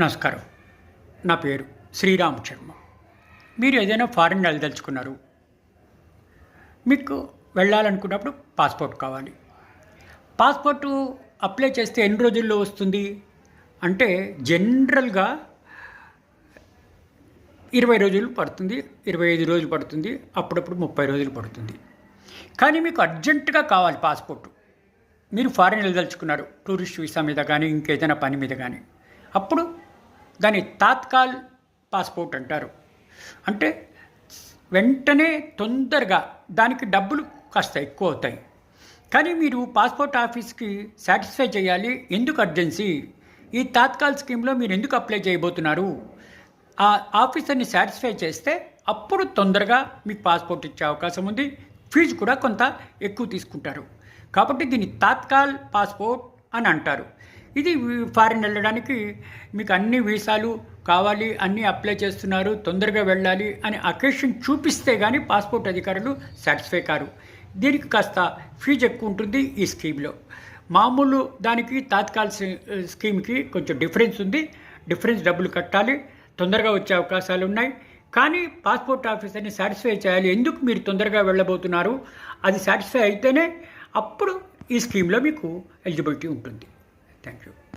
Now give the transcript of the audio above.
నమస్కారం. నా పేరు శ్రీరామ్ శర్మ. మీరు ఏదైనా ఫారిన్ వెళ్ళదలుచుకున్నారు. మీకు వెళ్ళాలనుకున్నప్పుడు పాస్పోర్ట్ కావాలి. పాస్పోర్టు అప్లై చేస్తే ఎన్ని రోజుల్లో వస్తుంది? అంటే జనరల్గా ఇరవై రోజులు పడుతుంది ఇరవై ఐదు రోజులు పడుతుంది అప్పుడప్పుడు ముప్పై రోజులు పడుతుంది. కానీ మీకు అర్జెంటుగా కావాలి పాస్పోర్టు. మీరు ఫారిన్ వెళ్ళదలుచుకున్నారు టూరిస్ట్ వీసా మీద కానీ ఇంకేదైనా పని మీద కానీ. అప్పుడు దాన్ని తాత్కాల్ పాస్పోర్ట్ అంటారు. అంటే వెంటనే తొందరగా దానికి డబ్బులు కాస్త ఎక్కువ అవుతాయి. కానీ మీరు పాస్పోర్ట్ ఆఫీస్కి సాటిస్ఫై చేయాలి. ఎందుకు అర్జెన్సీ? ఈ తాత్కాల్ స్కీమ్లో మీరు ఎందుకు అప్లై చేయబోతున్నారు? ఆ ఆఫీసర్ని సాటిస్ఫై చేస్తే అప్పుడు తొందరగా మీకు పాస్పోర్ట్ ఇచ్చే అవకాశం ఉంది. ఫీజు కూడా కొంత ఎక్కువ తీసుకుంటారు. కాబట్టి దీన్ని తాత్కాల్ పాస్పోర్ట్ అని అంటారు. ఇది ఫారిన్ వెళ్ళడానికి మీకు అన్ని వీసాలు కావాలి అన్నీ అప్లై చేస్తున్నారు తొందరగా వెళ్ళాలి అని అకేషన్ చూపిస్తే కానీ పాస్పోర్ట్ అధికారులు సాటిస్ఫై కారు. దీనికి కాస్త ఫీజు ఎక్కువ ఉంటుంది ఈ స్కీమ్లో. మామూలు దానికి తాత్కాల స్కీమ్కి కొంచెం డిఫరెన్స్ ఉంది. డిఫరెన్స్ డబ్బులు కట్టాలి తొందరగా వచ్చే అవకాశాలు ఉన్నాయి. కానీ పాస్పోర్ట్ ఆఫీసర్ని సాటిస్ఫై చేయాలి. ఎందుకు మీరు తొందరగా వెళ్ళబోతున్నారు? అది సాటిస్ఫై అయితేనే అప్పుడు ఈ స్కీమ్లో మీకు ఎలిజిబిలిటీ ఉంటుంది. Thank you.